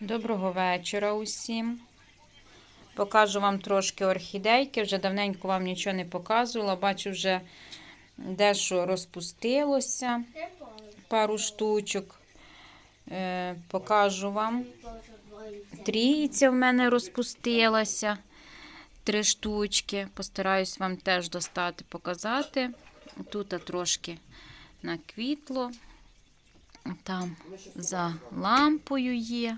Доброго вечора усім. Покажу вам трошки орхідейки. Вже давненько вам нічого не показувала. Бачу, вже дещо розпустилося. Пару штучок. Е, покажу вам. Трійця в мене розпустилася. Три штучки. Постараюсь вам теж достати, показати. Тут трошки наквітло. Там за лампою є.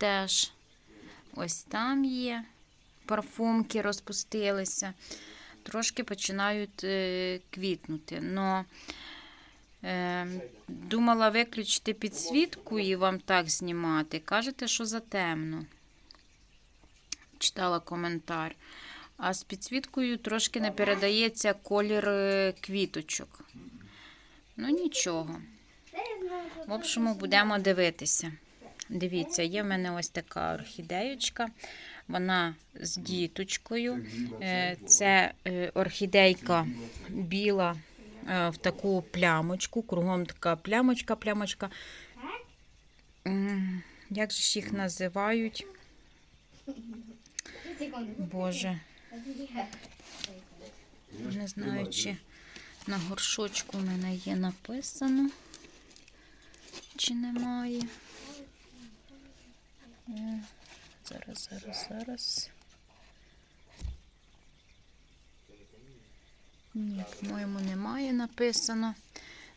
Теж ось там є. Парфумки розпустилися. Трошки починають е, квітнути. Но е, думала виключити підсвітку і вам так знімати. Кажете, що затемно. Читала коментар. А з підсвіткою трошки не передається колір е, квіточок. Ну нічого. В общому, будемо дивитися. Дивіться, є в мене ось така орхідеєчка. Вона з діточкою. Е, Це е, орхідейка біла е, в таку плямочку. Кругом така плямочка, плямочка. Як же ж їх називають? Боже, не знаю, чи на горшочку в мене є написано, чи немає. Зараз, зараз, зараз. Ні, по-моєму, немає написано.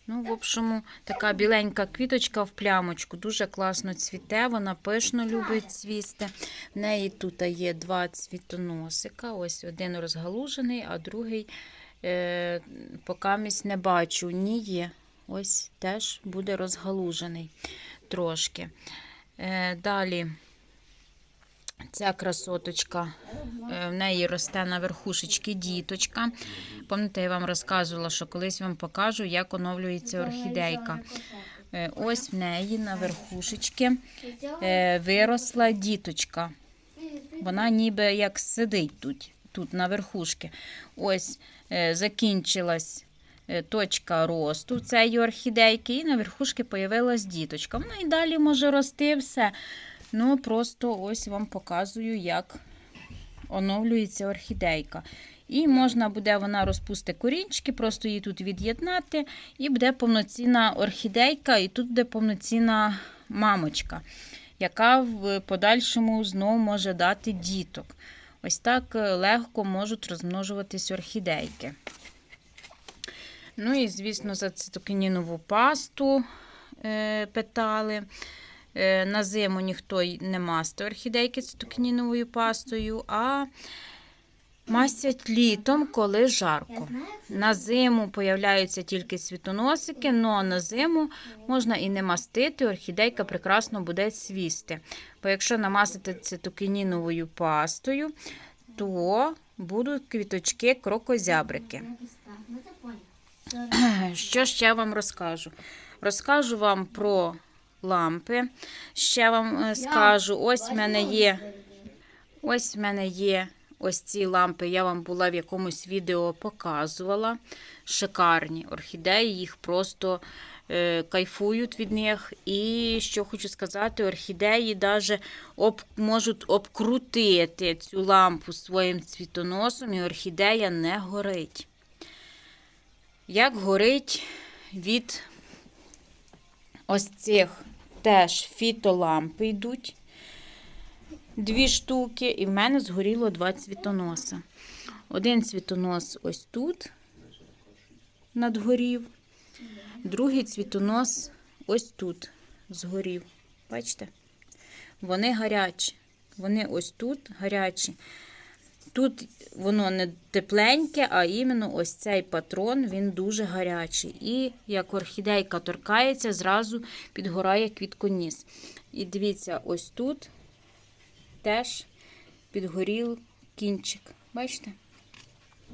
Ну, в общому, така біленька квіточка в плямочку. Дуже класно цвіте, вона пишно любить цвісти. В неї тут є два цвітоносика. Ось один розгалужений, а другий е, покамість не бачу. Ні є. Ось теж буде розгалужений трошки. Е, далі. Ця красоточка, е, в неї росте на верхушечки діточка. Пам'ятаєте, я вам розказувала, що колись вам покажу, як оновлюється орхідейка. Е, Ось в неї на верхушечки виросла діточка. Вона ніби як сидить тут, тут на верхушки. Ось закінчилась точка росту цієї орхідейки, і на верхушки появилась діточка. Вона і далі може рости все. Ну, просто ось вам показую, як оновлюється орхідейка. І можна буде, вона розпусти корінчики, просто її тут від'єднати, і буде повноцінна орхідейка, і тут буде повноцінна мамочка, яка в подальшому знову може дати діток. Ось так е, легко можуть розмножуватись орхідейки. Ну і, звісно, за цитокінінову пасту е, питали. Е, На зиму ніхто не мастить орхідейки цитокініновою пастою, а мастять літом, коли жарко. На зиму появляються тільки світоносики, але на зиму можна і не мастити, орхідейка прекрасно буде цвісти. Бо якщо намастити цитокініновою пастою, то будуть квіточки крокозябрики. Що ще вам розкажу? Розкажу вам про лампи. Ще вам е, скажу, ось в мене є. Ось в мене є ось ці лампи. Я вам була в якомусь відео показувала. Шикарні орхідеї, їх просто е, кайфують від них. І що хочу сказати, орхідеї навіть об, можуть обкрутити цю лампу своїм цвітоносом, і орхідея не горить. Як горить від ось цих теж фітолампи йдуть. Дві штуки, і в мене згоріло два цвітоноса. Один цвітонос ось тут надгорів, другий цвітонос ось тут згорів. Бачите? Вони гарячі. Вони ось тут гарячі. Тут воно не тепленьке, а іменно ось цей патрон, він дуже гарячий. І як орхідейка торкається, зразу підгорає квітконіс. І дивіться, ось тут теж підгорів кінчик. Бачите?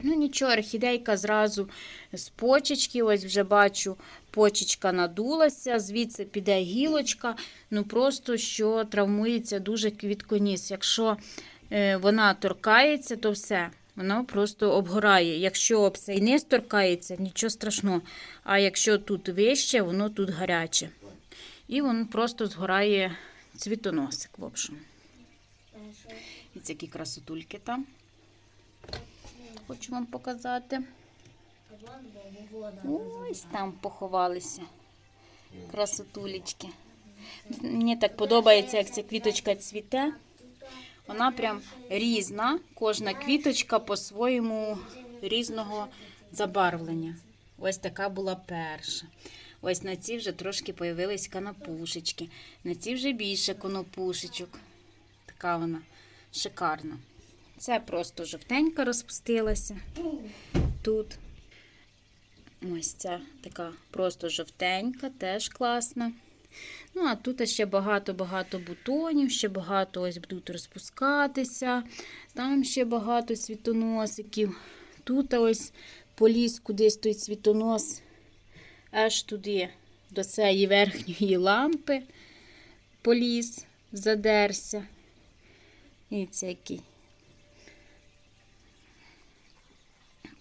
Ну, нічого, орхідейка зразу з почечки, ось вже бачу, почечка надулася, звідси піде гілочка. Ну, просто що травмується дуже квітконіс. Якщо вона торкається, то все, воно просто обгорає. Якщо об цей низ торкається, нічого страшного. А якщо тут вище, воно тут гаряче. І воно просто згорає цвітоносик, в общем. І які красотульки там. Хочу вам показати. Ось там поховалися. Красотулечки. Мені так подобається, як ця квіточка цвіте. Вона прям різна. Кожна квіточка по-своєму різного забарвлення. Ось така була перша. Ось на цій вже трошки появились канапушечки. На цій вже більше конопушечок. Така вона шикарна. Це просто жовтенька розпустилася. Тут. Ось ця така просто жовтенька, теж класна. Ну, а тут ще багато-багато бутонів, ще багато ось будуть розпускатися. Там ще багато світоносиків. Тут ось поліз кудись той світонос, аж туди, до цієї верхньої лампи поліз, задерся. І це який.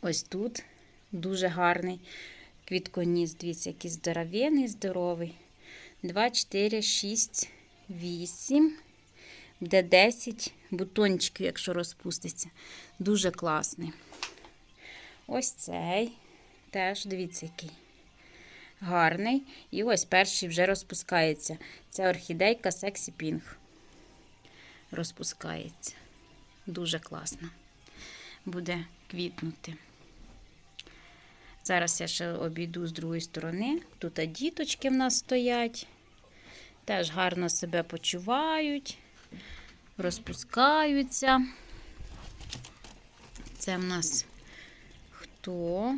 Ось тут дуже гарний квітконіс. Дивіться, який здоровений, здоровий. 2, 4, 6, 8. Буде 10 бутончиків, якщо розпуститься. Дуже класний. Ось цей. Теж, дивіться, який гарний. І ось перший вже розпускається. Це орхідейка Sexy Pink. Розпускається. Дуже класно. Буде квітнути. Зараз я ще обійду з другої сторони. Тут діточки в нас стоять. Теж гарно себе почувають, розпускаються. Це в нас хто?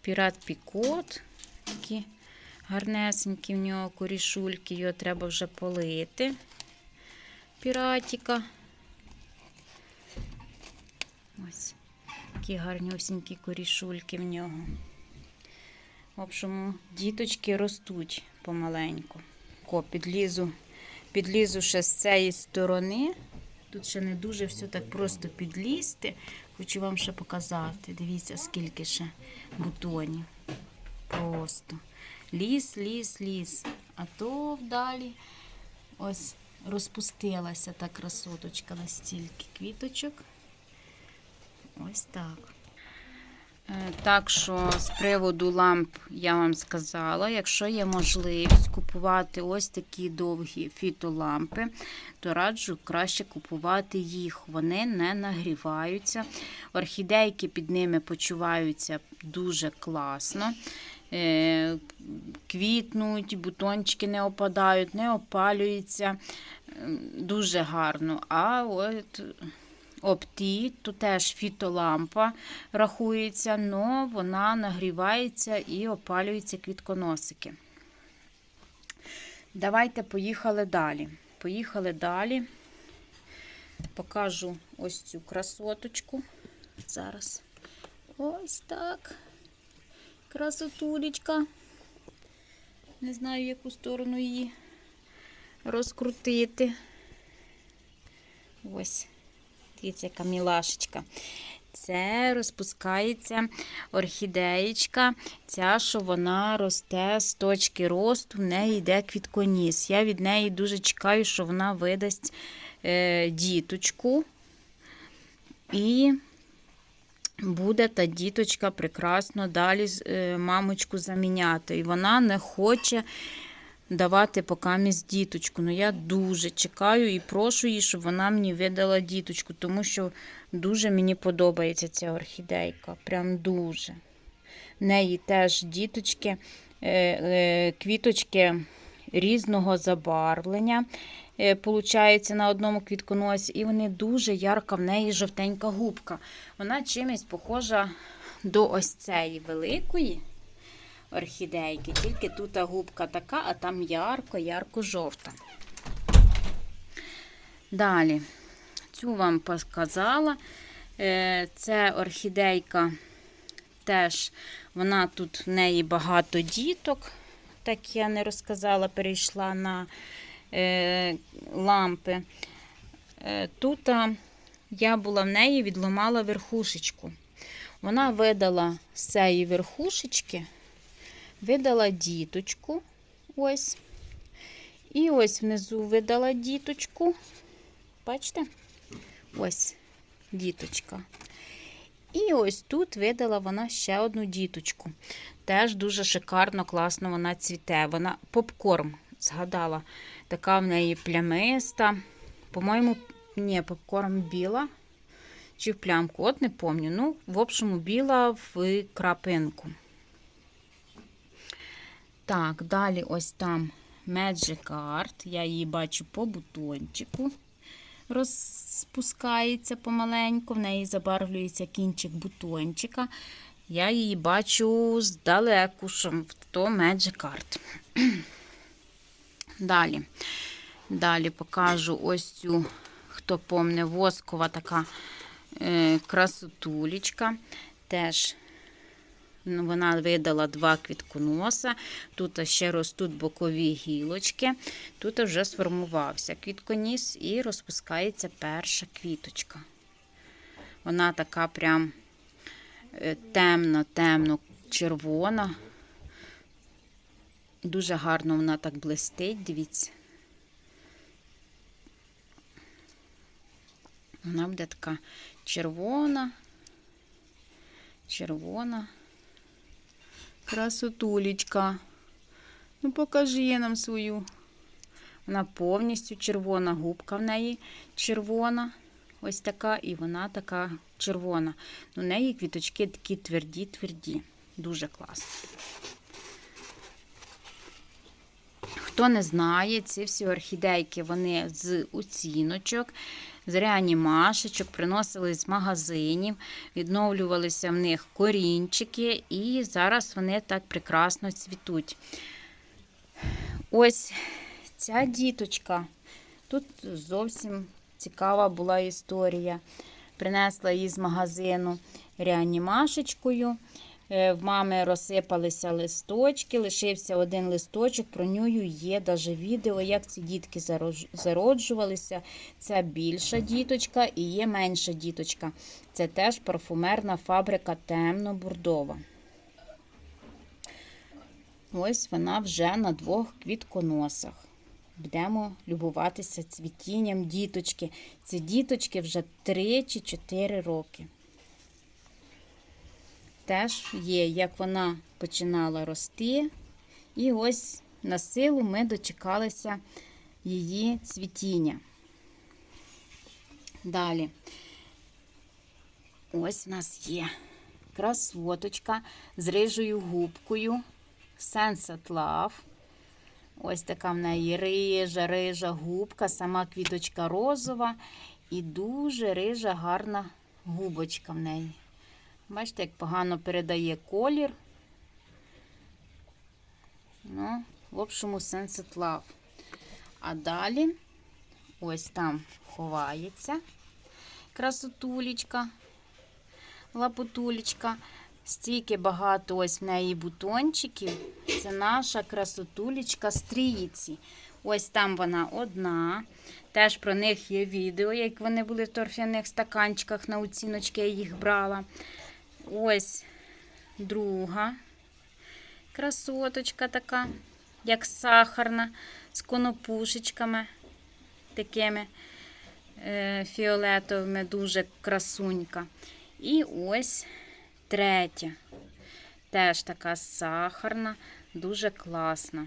Пірат Пікот. Такі гарнесенькі в нього корішульки, його треба вже полити. Піратіка. Ось. Такі гарнюсінькі корішульки в нього. В общем, діточки ростуть помаленьку. Ко, підлізу, підлізу ще з цієї сторони. Тут ще не дуже все так просто підлізти. Хочу вам ще показати. Дивіться, скільки ще бутонів. Просто. Ліс, ліс, ліс. А то вдалі ось розпустилася та красоточка настільки квіточок. Ось так. Е, Так що з приводу ламп я вам сказала, якщо є можливість купувати ось такі довгі фітолампи, то раджу краще купувати їх. Вони не нагріваються. Орхідейки під ними почуваються дуже класно. Е, Квітнуть, бутончики не опадають, не опалюються. Дуже гарно. А от Опті, то теж фітолампа рахується, але вона нагрівається і опалюються квітконосики. Давайте поїхали далі. Поїхали далі. Покажу ось цю красоточку. Зараз. Ось так. Красотулечка. Не знаю, в яку сторону її розкрутити. Ось. Дивіться, яка мілашечка. Це розпускається орхідеєчка. Ця, що вона росте з точки росту, в неї йде квітконіс. Я від неї дуже чекаю, що вона видасть е, діточку. І буде та діточка прекрасно далі е, мамочку заміняти. І вона не хоче давати покамість діточку. Ну я дуже чекаю і прошу її, щоб вона мені видала діточку, тому що дуже мені подобається ця орхідейка. Прям дуже. В неї теж діточки, е, е, квіточки різного забарвлення. е, Получається на одному квітконосі, і вони дуже ярка, в неї жовтенька губка. Вона чимось похожа до ось цієї великої орхідейки. Тільки тут губка така, а там ярко-ярко-жовта. Далі, цю вам показала. Е, Це орхідейка теж, вона тут в неї багато діток. Так я не розказала, перейшла на е, лампи. Е, Тут я була в неї, відломала верхушечку. Вона видала з цієї верхушечки видала діточку. Ось. І ось внизу видала діточку. Бачите? Ось діточка. І ось тут видала вона ще одну діточку. Теж дуже шикарно, класно вона цвіте. Вона попкорн, згадала, така в неї плямиста. По-моєму, ні, попкорн біла. Чи в плямку, от не пам'ятаю. Ну, в общому, біла в крапинку. Так, далі ось там Magic Art. Я її бачу по бутончику. Розпускається помаленьку, в неї забарвлюється кінчик бутончика. Я її бачу здалеку, що то Magic Art. Далі. Далі покажу ось цю, хто помне, воскова така е, красотулечка. Теж вона видала два квітконоса. Тут ще ростуть бокові гілочки. Тут вже сформувався квітконіс і розпускається перша квіточка. Вона така прям темно, темно червона. Дуже гарно вона так блистить, дивіться. Вона буде така червона, червона. Красотулечка. Ну, покажи нам свою. Вона повністю червона, губка в неї червона. Ось така, і вона така червона. У неї квіточки такі тверді-тверді. Дуже класно. Хто не знає, ці всі орхідейки вони з оціночок, з реанімашечок, приносили з магазинів, відновлювалися в них корінчики, і зараз вони так прекрасно цвітуть. Ось ця діточка. Тут зовсім цікава була історія. Принесла її з магазину реанімашечкою. Е, В мами розсипалися листочки, лишився один листочок. Про нього є навіть відео, як ці дітки зароджувалися. Це більша діточка і є менша діточка. Це теж парфумерна фабрика темно-бурдова. Ось вона вже на двох квітконосах. Будемо любуватися цвітінням діточки. Ці діточки вже 3 чи 4 роки. Теж є, як вона починала рости. І ось на силу ми дочекалися її цвітіння. Далі. Ось в нас є красоточка з рижою губкою. Sensat Love. Ось така в неї рижа, рижа губка, сама квіточка розова і дуже рижа, гарна губочка в неї. Бачите, як погано передає колір. Ну, в общому, Sunset Love. А далі ось там ховається красотулечка, лапотулечка. Стільки багато ось в неї бутончиків. Це наша красотулечка стрійці. Ось там вона одна. Теж про них є відео, як вони були в торфяних стаканчиках на оціночки, я їх брала. Ось друга красоточка така, як сахарна, з конопушечками такими е, фіолетовими, дуже красунька. І ось третя. Теж така сахарна, дуже класна.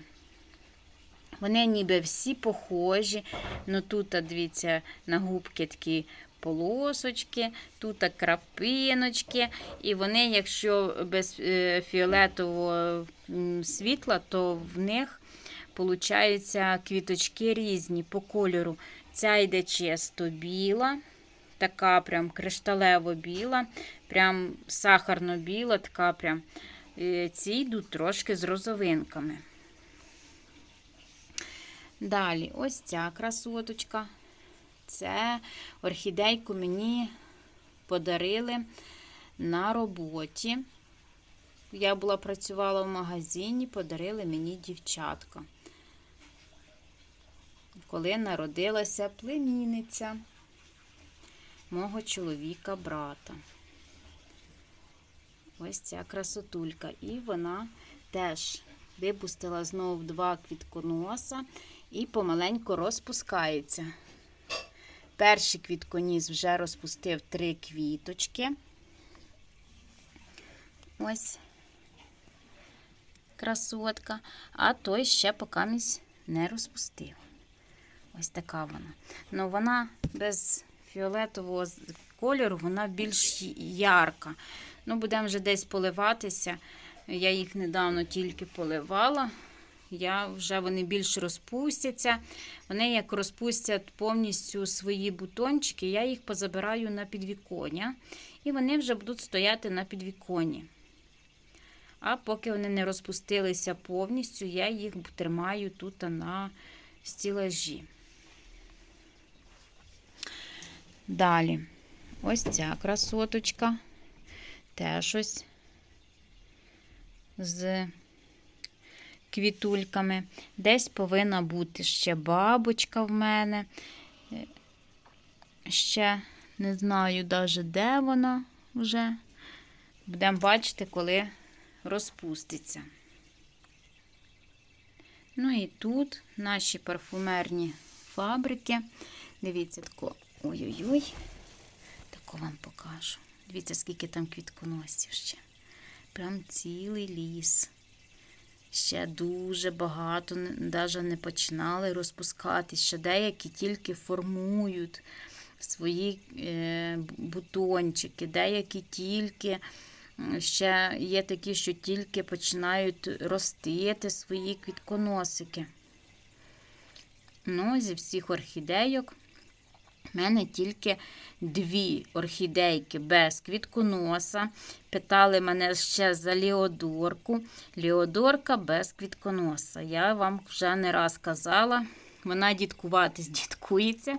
Вони ніби всі похожі. Ну тут, дивіться, на губки такі полосочки, тут крапиночки. І вони, якщо без е, фіолетового світла, то в них получаються квіточки різні по кольору. Ця йде чисто біла, така прям кришталево-біла, прям сахарно-біла, така прям. Е, Ці йдуть трошки з розовинками. Далі, ось ця красоточка. Це орхідейку мені подарили на роботі. Я була працювала в магазині, подарили мені дівчатка. Коли народилася племінниця мого чоловіка брата. Ось ця красотулька. І вона теж випустила знову два квітконоса. і помаленьку розпускається. Перший квітконіс вже розпустив три квіточки. Ось красотка, а той ще поки не розпустив. Ось така вона. Ну, вона без фіолетового кольору, вона більш ярка. Ну, будемо вже десь поливатися. Я їх недавно тільки поливала. Я вже вони більш розпустяться. Вони як розпустять повністю свої бутончики, я їх позабираю на підвіконня. І вони вже будуть стояти на підвіконні. А поки вони не розпустилися повністю, я їх тримаю тут на стілажі. Далі, ось ця красоточка. Теж ось з квітульками. Десь повинна бути ще бабочка в мене. Ще не знаю навіть, де вона вже. Будемо бачити, коли розпуститься. Ну і тут наші парфумерні фабрики. Дивіться, тако. Ой-ой-ой. Тако вам покажу. Дивіться, скільки там квітконосів ще. Прям цілий ліс. Ще дуже багато, навіть не починали розпускатись. Ще деякі тільки формують свої е, бутончики, деякі тільки ще є такі, що тільки починають ростити свої квітконосики. Ну, зі всіх орхідейок в мене тільки дві орхідейки без квітконоса. Питали мене ще за ліодорку. Ліодорка без квітконоса. Я вам вже не раз казала. Вона діткуватись діткується,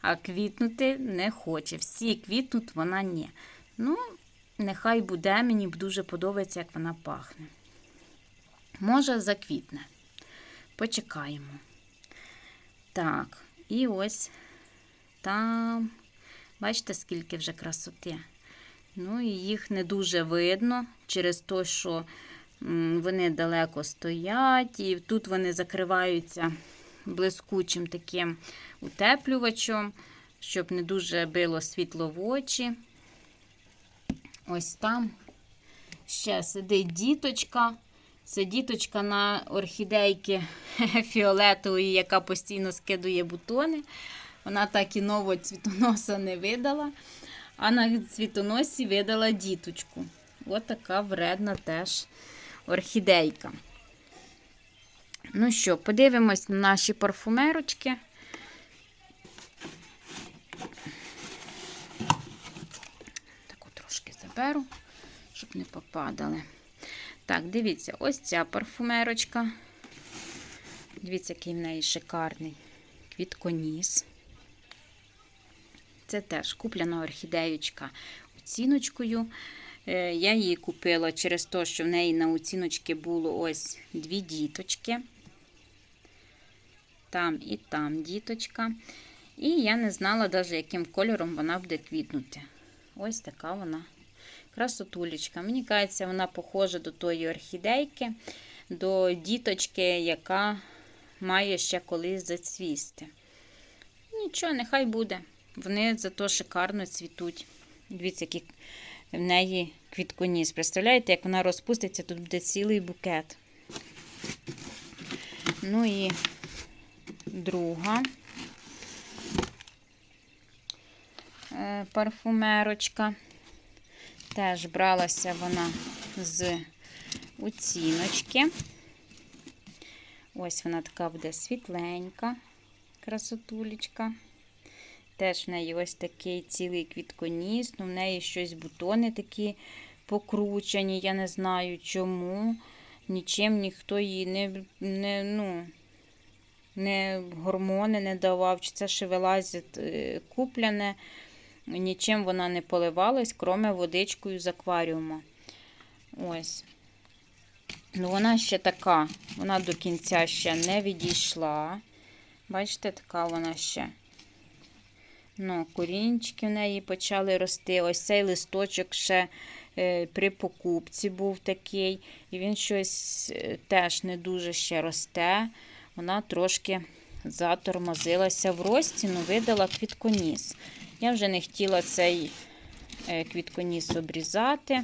а квітнути не хоче. Всі квітнуть, вона ні. Ну, нехай буде, мені дуже подобається, як вона пахне. Може, заквітне. Почекаємо. Так, і ось там, бачите, скільки вже красоти. Ну, і їх не дуже видно через те, що вони далеко стоять, і тут вони закриваються блискучим таким утеплювачем, щоб не дуже било світло в очі. Ось там ще сидить діточка. Це діточка на орхідейки фіолетової, яка постійно скидує бутони. Вона так і нового цвітоноса не видала, а на цвітоносі видала діточку. Ось така вредна теж орхідейка. Ну що, подивимось на наші парфумерочки. Таку трошки заберу, щоб не попадали. Так, дивіться, ось ця парфумерочка. Дивіться, який в неї шикарний квітконіс. Це теж куплена орхідеючка оціночкою. Е, Я її купила через те, що в неї на оціночці було ось дві діточки. Там і там діточка. І я не знала, навіть, яким кольором вона буде квітнути. Ось така вона красотулечка. Мені кажеться, вона похожа до тої орхідейки, до діточки, яка має ще колись зацвісти. Нічого, нехай буде. Вони зато шикарно цвітуть. Дивіться, який в неї квітконіс. Представляєте, як вона розпуститься, тут буде цілий букет. Ну і друга е, парфумерочка. Теж бралася вона з оціночки. Ось вона така буде світленька, красотулечка. Теж в неї ось такий цілий квітконіс, ну в неї щось бутони такі покручені, я не знаю чому. Нічим ніхто їй не, не, ну, не гормони не давав, чи це шевелазить е, купляне. Нічим вона не поливалась, кроме водичкою з акваріуму. Ось. Ну, вона ще така, вона до кінця ще не відійшла. Бачите, така вона ще. Ну, корінчики в неї почали рости. Ось цей листочок ще е, при покупці був такий. І він щось е, теж не дуже ще росте. Вона трошки затормозилася в рості, ну видала квітконіс. Я вже не хотіла цей е, квітконіс обрізати.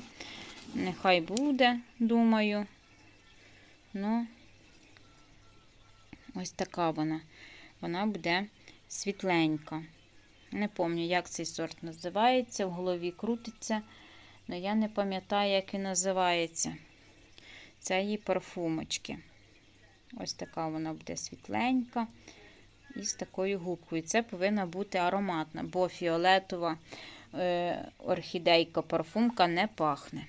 Нехай буде, думаю. Ну, ось така вона. Вона буде світленька. Не пам'ятаю, як цей сорт називається, в голові крутиться, але я не пам'ятаю, як він називається. Це її парфумочки. Ось така вона буде світленька і з такою губкою. Це повинна бути ароматна, бо фіолетова е, орхідейка парфумка не пахне.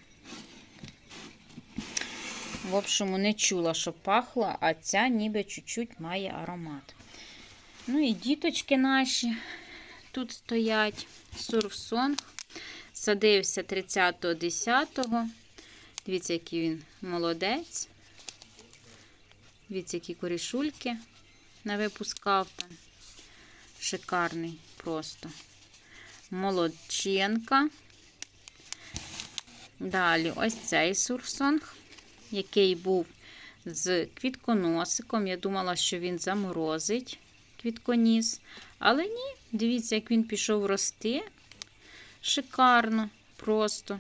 В общому, не чула, що пахла, а ця ніби чуть-чуть має аромат. Ну і діточки наші тут стоять. Сурфсонг. Садився 30.10. Дивіться, який він молодець. Дивіться, які корішульки навипускав там. Шикарний просто. Молодченка. Далі ось цей сурфсонг, який був з квітконосиком. Я думала, що він заморозить квітконіс. Але ні, дивіться, як він пішов рости. Шикарно, просто.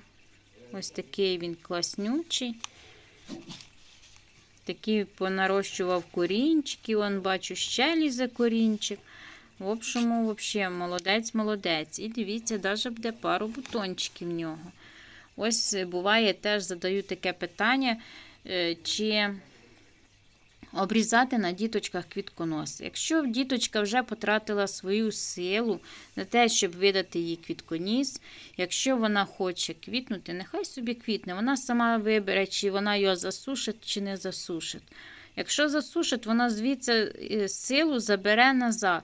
Ось такий він класнючий. Такий понарощував корінчики. Вон, бачу, ще лізе корінчик. В общому, взагалі, молодець-молодець. І дивіться, навіть буде пару бутончиків в нього. Ось буває, теж задаю таке питання, е, чи обрізати на діточках квітконос. Якщо діточка вже потратила свою силу на те, щоб видати їй квітконіс, якщо вона хоче квітнути, нехай собі квітне. Вона сама вибере, чи вона його засушить, чи не засушить. Якщо засушить, вона звідси е, силу забере назад.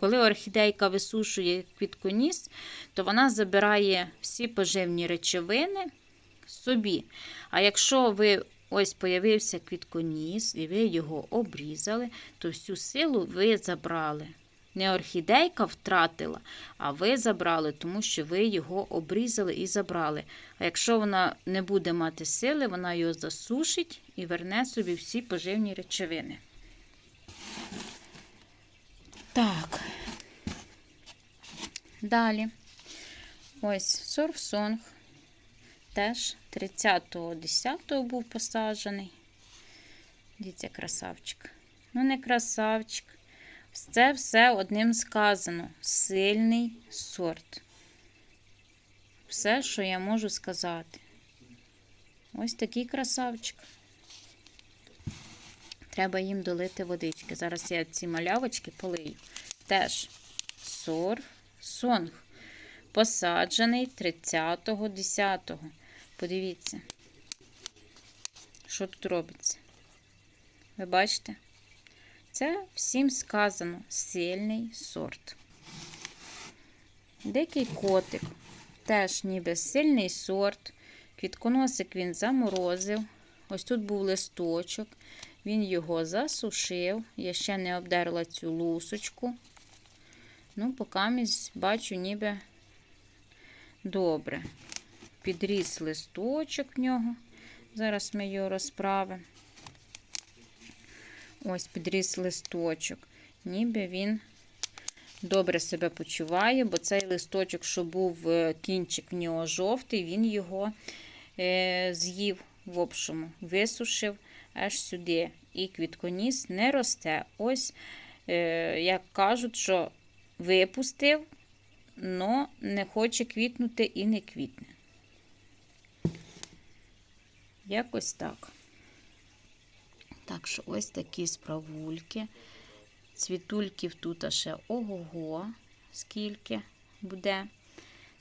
Коли орхідейка висушує квітконіс, то вона забирає всі поживні речовини собі. А якщо ви ось появився квітконіс, і ви його обрізали, то всю силу ви забрали. Не орхідейка втратила, а ви забрали, тому що ви його обрізали і забрали. А якщо вона не буде мати сили, вона його засушить і верне собі всі поживні речовини. Так. Далі. Ось сорфсонг. Теж 30.10 був посаджений. Дивіться, красавчик. Ну, не красавчик. Це все одним сказано. Сильний сорт. Все, що я можу сказати. Ось такий красавчик. Треба їм долити водички. Зараз я ці малявочки полию. Теж сорф, сонг. Посаджений 30.10. Подивіться, що тут робиться. Ви бачите? Це всім сказано сильний сорт. Дикий котик. Теж ніби сильний сорт. Квітконосик він заморозив. Ось тут був листочок. Він його засушив. Я ще не обдерла цю лусочку. Ну, поки бачу, ніби добре. Підріс листочок в нього. Зараз ми його розправимо. Ось підріс листочок. Ніби він добре себе почуває, бо цей листочок, що був е, кінчик в нього жовтий, він його е, з'їв в общому, висушив аж сюди. І квітконіс не росте. Ось, е, як кажуть, що випустив, але не хоче квітнути і не квітне. Якось так. Так що ось такі справульки. Цвітульків тут ще ого-го, скільки буде.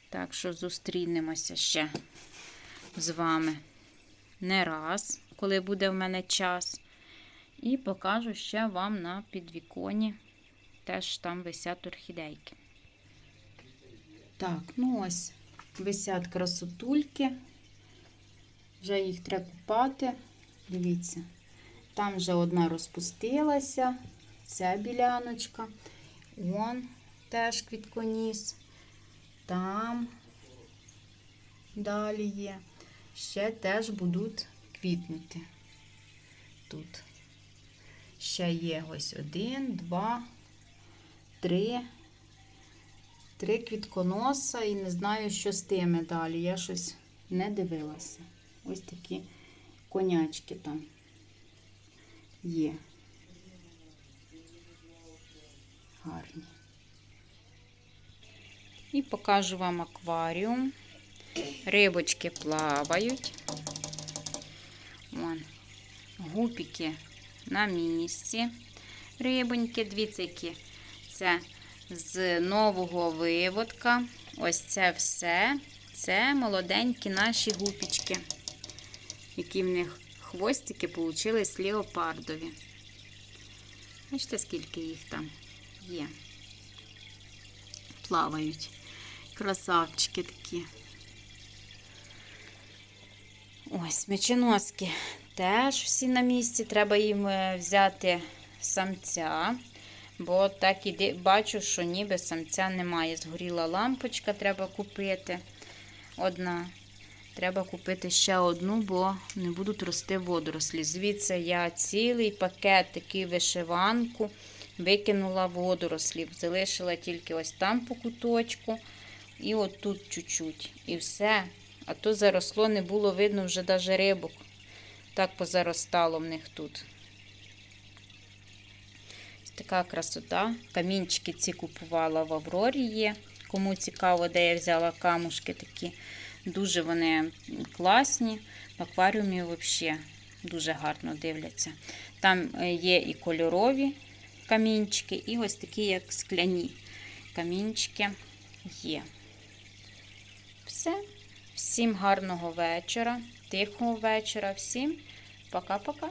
Так що зустрінемося ще з вами не раз, коли буде в мене час. І покажу ще вам на підвіконі. Теж там висять орхідейки. Так, ну ось висять красотульки. Вже їх треба купати. Дивіться. Там вже одна розпустилася, ця біляночка. Вон теж квітконіс. Там далі є. Ще теж будуть квітнути. Тут. Ще є ось один, два, три. Три квітконоса і не знаю, що з тими далі. Я щось не дивилася. Ось такі конячки там є. Гарні. І покажу вам акваріум. Рибочки плавають. Вон, гупіки на місці. Рибоньки, дивіться, які це з нового виводка. Ось це все. Це молоденькі наші гупічки, які в них хвостики получились леопардові. Бачите, скільки їх там є. Плавають. Красавчики такі. Ось, меченоски теж всі на місці. Треба їм е, взяти самця. Бо так і бачу, що ніби самця немає. Згоріла лампочка, треба купити. Одна. Треба купити ще одну, бо не будуть рости водорослі. Звідси я цілий пакет, такий вишиванку, викинула водорослів. Залишила тільки ось там по куточку. І отут чуть-чуть. І все. А то заросло, не було видно вже навіть рибок. Так позаростало в них тут. Ось така красота. Камінчики ці купувала в Аврорі є. Кому цікаво, де я взяла камушки такі. Дуже вони класні. В акваріумі взагалі дуже гарно дивляться. Там е, є і кольорові камінчики, і ось такі, як скляні камінчики є. Все. Всім гарного вечора, тихого вечора, всім пока-пока.